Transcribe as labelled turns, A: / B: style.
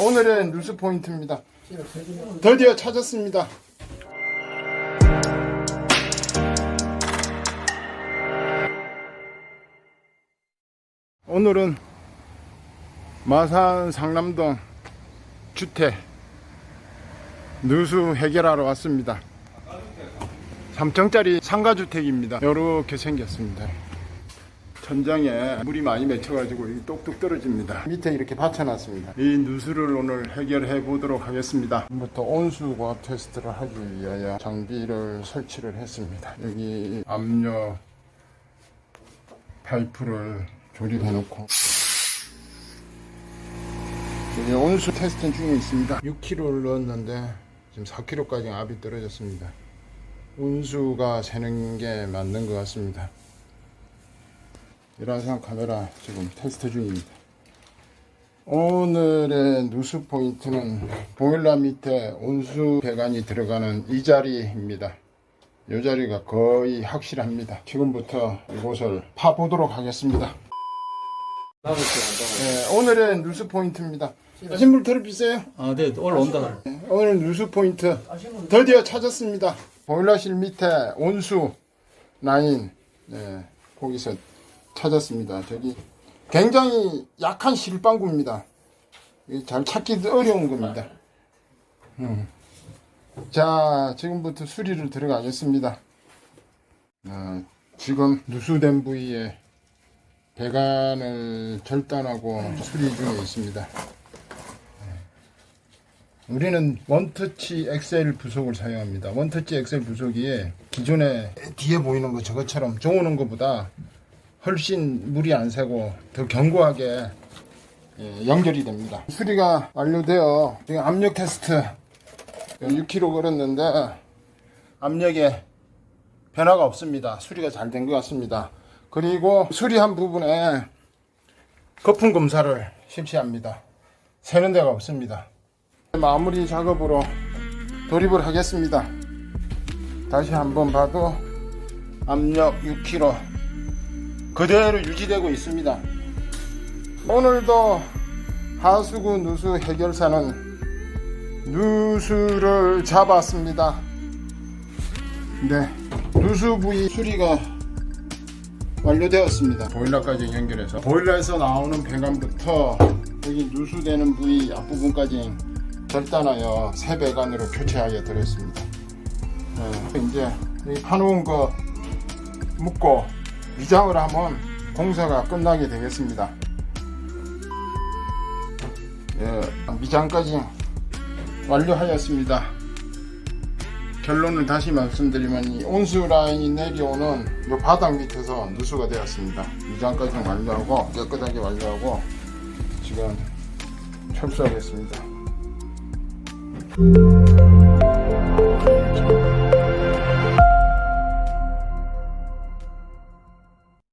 A: 오늘의 뉴스 포인트입니다. 드디어 찾았습니다. 오늘은 마산 상남동 주택 누수 해결하러 왔습니다. 3층짜리 상가주택입니다. 이렇게 생겼습니다. 천장에 물이 많이 맺혀가지고 똑똑 떨어집니다. 밑에 이렇게 받쳐놨습니다. 이 누수를 오늘 해결해 보도록 하겠습니다. 부터 온수과 테스트를 하기 위하여 장비를 설치를 했습니다. 여기 압력 파이프를 조립해 놓고 여기 온수 테스트 중에 있습니다. 6kg를 넣었는데 지금 4kg까지 압이 떨어졌습니다. 온수가 새는 게 맞는 것 같습니다. 일화상 카메라 지금 테스트 중입니다. 오늘의 누수 포인트는 보일러 밑에 온수 배관이 들어가는 이 자리입니다. 이 자리가 거의 확실합니다. 지금부터 이곳을 파보도록 하겠습니다. 네, 오늘의 뉴스 포인트입니다. 아신분 더럽히세요?
B: 아, 네, 올라온다.
A: 오늘 뉴스 포인트 드디어 찾았습니다. 보일러실 밑에 온수 라인 네, 거기서 찾았습니다. 저기 굉장히 약한 실방구입니다. 잘 찾기도 어려운 겁니다. 음. 자, 지금부터 수리를 들어가겠습니다. 어, 지금 누수된 부위에 배관을 절단하고 수리 중에 있습니다. 우리는 원터치 엑셀 부속을 사용합니다. 원터치 엑셀 부속이 기존에 뒤에 보이는 거 저것처럼 저오는 것보다 훨씬 물이 안 새고 더 견고하게 예, 연결이 됩니다. 수리가 완료되어 지금 압력 테스트 6kg 걸었는데 압력에 변화가 없습니다. 수리가 잘 된 것 같습니다. 그리고 수리한 부분에 거품 검사를 실시합니다. 새는 데가 없습니다. 마무리 작업으로 돌입을 하겠습니다. 다시 한번 봐도 압력 6kg 그대로 유지되고 있습니다. 오늘도 하수구 누수 해결사는 누수를 잡았습니다. 네, 누수 부위 수리가 완료되었습니다. 보일러까지 연결해서 보일러에서 나오는 배관부터 여기 누수되는 부위 앞부분까지 절단하여 새 배관으로 교체하여 드렸습니다. 네, 이제 이 파놓은 거 묶고 위장을 하면 공사가 끝나게 되겠습니다. 예, 미장까지 완료하였습니다. 결론을 다시 말씀드리면 이 온수 라인이 내려오는 이 바닥 밑에서 누수가 되었습니다. 미장까지 완료하고 깨끗하게 완료하고 지금 철수하겠습니다.